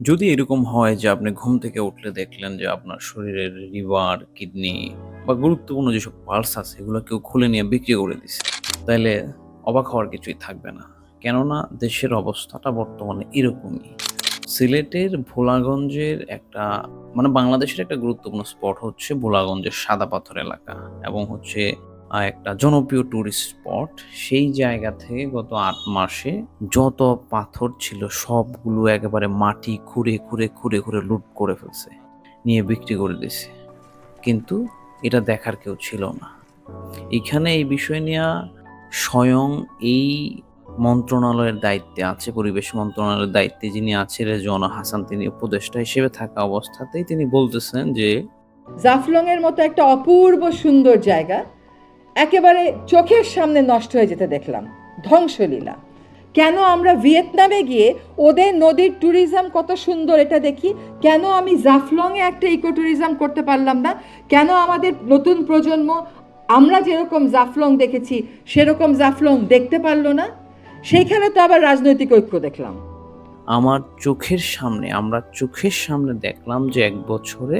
যদি এরকম হয় যে আপনি ঘুম থেকে উঠলে দেখলেন যে আপনার শরীরের লিভার, কিডনি বা গুরুত্বপূর্ণ যেসব পার্টস আছে এগুলো কেউ খুলে নিয়ে বিক্রি করে দিছে, তাইলে অবাক হওয়ার কিছুই থাকবে না। কেননা দেশের অবস্থাটা বর্তমানে এরকমই। সিলেটের ভোলাগঞ্জের একটা মানে বাংলাদেশের একটা গুরুত্বপূর্ণ স্পট হচ্ছে ভোলাগঞ্জের সাদা পাথর এলাকা এবং হচ্ছে একটা জনপ্রিয় ট্যুরিস্ট স্পট। সেই জায়গা থেকে গত আট মাসে যত পাথর ছিল সবগুলো একেবারে মাটি খুঁড়ে, খুঁড়ে, খুঁড়ে, খুঁড়ে লুট করে ফেলছে। নিয়ে বিক্রি করে দিছে। কিন্তু এটা দেখার কেউ ছিল না। এখানে এই বিষয় নিয়ে স্বয়ং এই মন্ত্রণালয়ের দায়িত্বে আছে, পরিবেশ মন্ত্রণালয়ের দায়িত্বে যিনি আছে রেজওয়ানা হাসান তিনি উপদেষ্টা হিসেবে থাকা অবস্থাতেই তিনি বলতেছেন যে জাফলংয়ের মতো একটা অপূর্ব সুন্দর জায়গা একেবারে চোখের সামনে নষ্ট হয়ে যেতে দেখলাম। ধ্বংসলীলা। কেন আমরা ভিয়েতনামে গিয়ে ওদের নদীর ট্যুরিজম কত সুন্দর এটা দেখি? কেন আমি জাফলংয়ে একটা ইকো ট্যুরিজম করতে পারলাম না? কেন আমাদের নতুন প্রজন্ম, আমরা যেরকম জাফলং দেখেছি, সেরকম জাফলং দেখতে পারল না? সেইখানে তো আবার রাজনৈতিক ঐক্য দেখলাম। আমার চোখের সামনে, আমরা চোখের সামনে দেখলাম যে এক বছরে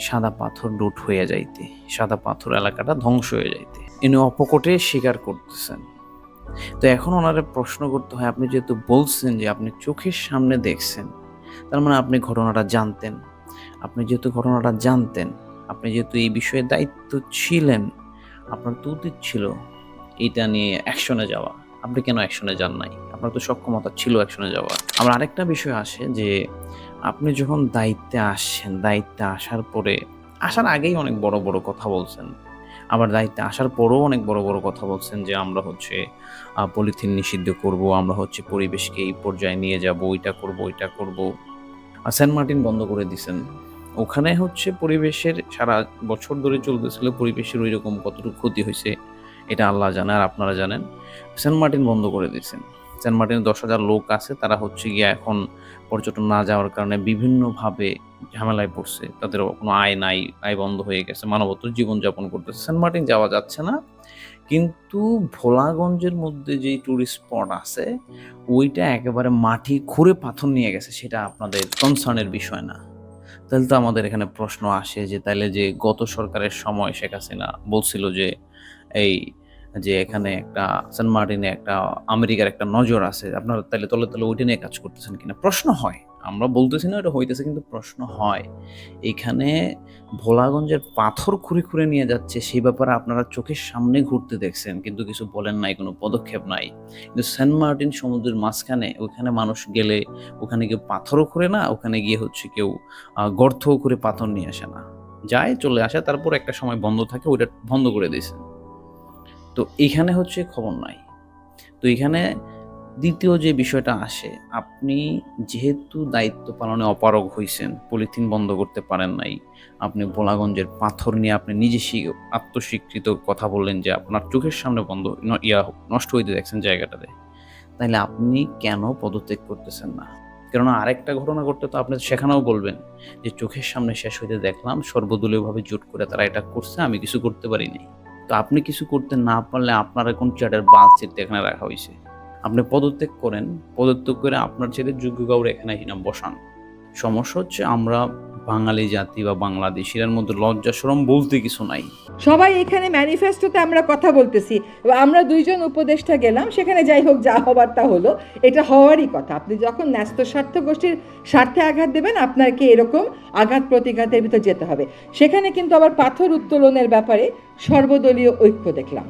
সাদা পাথর লুট হয়ে যাইতে, সাদা পাথর এলাকাটা ধ্বংস হয়ে যাইতে। ইনি অপকটে স্বীকার করতেছেন। তো এখন ওনারে প্রশ্ন করতে হয়, আপনি যেহেতু বলছেন যে আপনি চোখের সামনে দেখছেন, তার মানে আপনি ঘটনাটা জানতেন। আপনি যেহেতু ঘটনাটা জানতেন, আপনি যেহেতু এই বিষয়ে দায়িত্ব ছিলেন, আপনার তো উচিত ছিল এটা নিয়ে অ্যাকশনে যাওয়া। আপনি কেন অ্যাকশনে যান নাই? আপনার তো সক্ষমতা ছিল অ্যাকশনে যাওয়া আমার আরেকটা বিষয় আসে যে আপনি যখন দায়িত্বে আসছেন, দায়িত্বে আসার পরে, আসার আগেই অনেক বড় বড় কথা বলছেন। আবার দায়িত্বে আসার পরেও অনেক বড় বড় কথা বলছেন যে, আমরা হচ্ছে পলিথিন নিষিদ্ধ করব, আমরা হচ্ছে পরিবেশকে এই পর্যায়ে নিয়ে যাব, ওইটা করব ওইটা করব। সেন্ট মার্টিন বন্ধ করে দিছেন। ওখানে হচ্ছে পরিবেশের সারা বছর ধরে চলতেছিল, পরিবেশের ওই রকম কতটুকু ক্ষতি হয়েছে, এটা আল্লাহ জানে, আর আপনারা জানেন। সেন্ট মার্টিন বন্ধ করে দিয়েছেন। সেন্ট মার্টিনে দশ হাজার লোক আছে, তারা হচ্ছে গিয়ে এখন পর্যটন না যাওয়ার কারণে বিভিন্নভাবে ঝামেলায় পড়ছে। তাদের কোনো আয় নাই, আয় বন্ধ হয়ে গেছে মানবতর জীবনযাপন করতেছে। সেন্ট মার্টিন যাওয়া যাচ্ছে না, কিন্তু ভোলাগঞ্জের মধ্যে যেই টুরিস্ট স্পট আছে, ওইটা একেবারে মাটি খুঁড়ে পাথর নিয়ে গেছে, সেটা আপনাদের কনসার্নের বিষয় না। তাহলে তো আমাদের এখানে প্রশ্ন আসে যে, তাইলে যে গত সরকারের সময় শেখ হাসিনা বলছিল যে, এই যে এখানে একটা সেন্ট মার্টিনে একটা আমেরিকার একটা নজর আছে। আপনারা তাহলে তলে তলে ওইটা নিয়ে কাজ করতেছেন কিনা? প্রশ্ন হয়। আমরা বলতেছি না এটা হইতেছে কিন্তু প্রশ্ন হয়। এখানে ভোলাগঞ্জের পাথর খুঁড়ে খুঁড়ে নিয়ে যাচ্ছে সেই ব্যাপারে আপনারা চোখের সামনে ঘুরতে দেখছেন কিন্তু কিছু বলেন নাই কোনো পদক্ষেপ নাই। কিন্তু সেন্ট মার্টিন সমুদ্রের মাঝখানে ওখানে মানুষ গেলে ওখানে কেউ পাথরও খুঁড়ে না ওখানে গিয়ে হচ্ছে কেউ আহ, গর্তও করে পাথর নিয়ে আসে না। যায় চলে আসে তারপর একটা সময় বন্ধ থাকে ওইটা বন্ধ করে দিয়েছেন। তো এখানে হচ্ছে খবর নাই। তো এখানে দ্বিতীয় যে বিষয়টা আসে, আপনি যেহেতু দায়িত্ব পালনে অপারগ হয়েছেন পলিথিন বন্ধ করতে পারেন নাই, আপনি ভোলাগঞ্জের পাথর নিয়ে আপনি নিজে স্বী- আত্মস্বীকৃত কথা বললেন যে আপনার চোখের সামনে বন্ধ ইয়া নষ্ট হইতে দেখছেন জায়গাটাতে তাহলে আপনি কেন পদত্যাগ করতেছেন না? কেননা আরেকটা ঘটনা ঘটতে তো আপনি সেখানেও বলবেন যে চোখের সামনে শেষ হইতে দেখলাম, সর্বদলীয়ভাবে জোট করে তারা এটা করছে, আমি কিছু করতে পারিনি তো আপনি কিছু করতে না পারলে আপনার এখন চেয়ারের বাল চেতে এখানে রাখা হয়েছে। আপনি পদত্যাগ করেন, পদত্যাগ করে আপনার ছেলে যোগ্য কাউরে এখানে বসান। সমস্যা হচ্ছে আমরা বাঙালি জাতি বা বাংলাদেশিদের মধ্যে লজ্জা সরম বলতে কিছু নাই। সবাই এখানে ম্যানিফেস্টোতে আমরা কথা বলতেছি। আমরা দুইজন উপদেষ্টা গেলাম, সেখানে যাই হোক যা হবার তা হলো। এটা হওয়ারই কথা। আপনি যখন ন্যস্ত স্বার্থ গোষ্ঠীর স্বার্থে আঘাত দেবেন, আপনাকে এরকম আঘাত প্রতিঘাতের ভিতর যেতে হবে। সেখানে কিন্তু আবার পাথর উত্তোলনের ব্যাপারে সর্বদলীয় ঐক্য দেখলাম।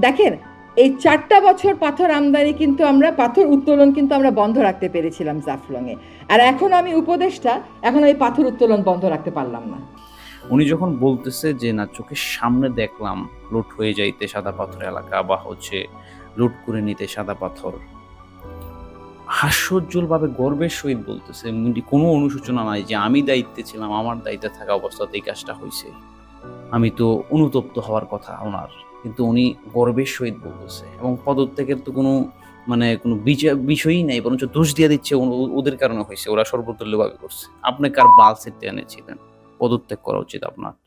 দেখেন এই চারটা বছর পাথর আমদানি কিন্তু আমরা, পাথর উত্তোলন কিন্তু আমরা বন্ধ রাখতে পেরেছিলাম জাফলংয়ে। আর এখন আমি উপদেশটা এখন এই পাথর উত্তোলন বন্ধ রাখতে পারলাম না। উনি যখন বলতেছে যে, না, চোখের সামনে দেখলাম লুট হয়ে যাইতে সাদা পাথর এলাকা বা হচ্ছে লুট করে নিতে সাদা পাথর। হাস্যোজ্জ্বলভাবে গর্বের সহিত বলতেছে। কোনো অনুশোচনা নাই যে, আমি দায়িত্বে ছিলাম, আমার দায়িত্বে থাকা অবস্থাতে এই কাজটা হয়েছে আমি তো অনুতপ্ত হওয়ার কথা ওনার। কিন্তু উনি গর্বের সহিত বলতেছে। এবং পদত্যাগের তো কোনো মানে কোনো বিষয়ই নাই, বরঞ্চ দোষ দিয়ে দিচ্ছে ওদের কারণে হয়েছে, ওরা সর্বতুল্যভাবে করছে। আপনি কার বাল সেটে এনেছিলেন? পদত্যাগ করা উচিত আপনার?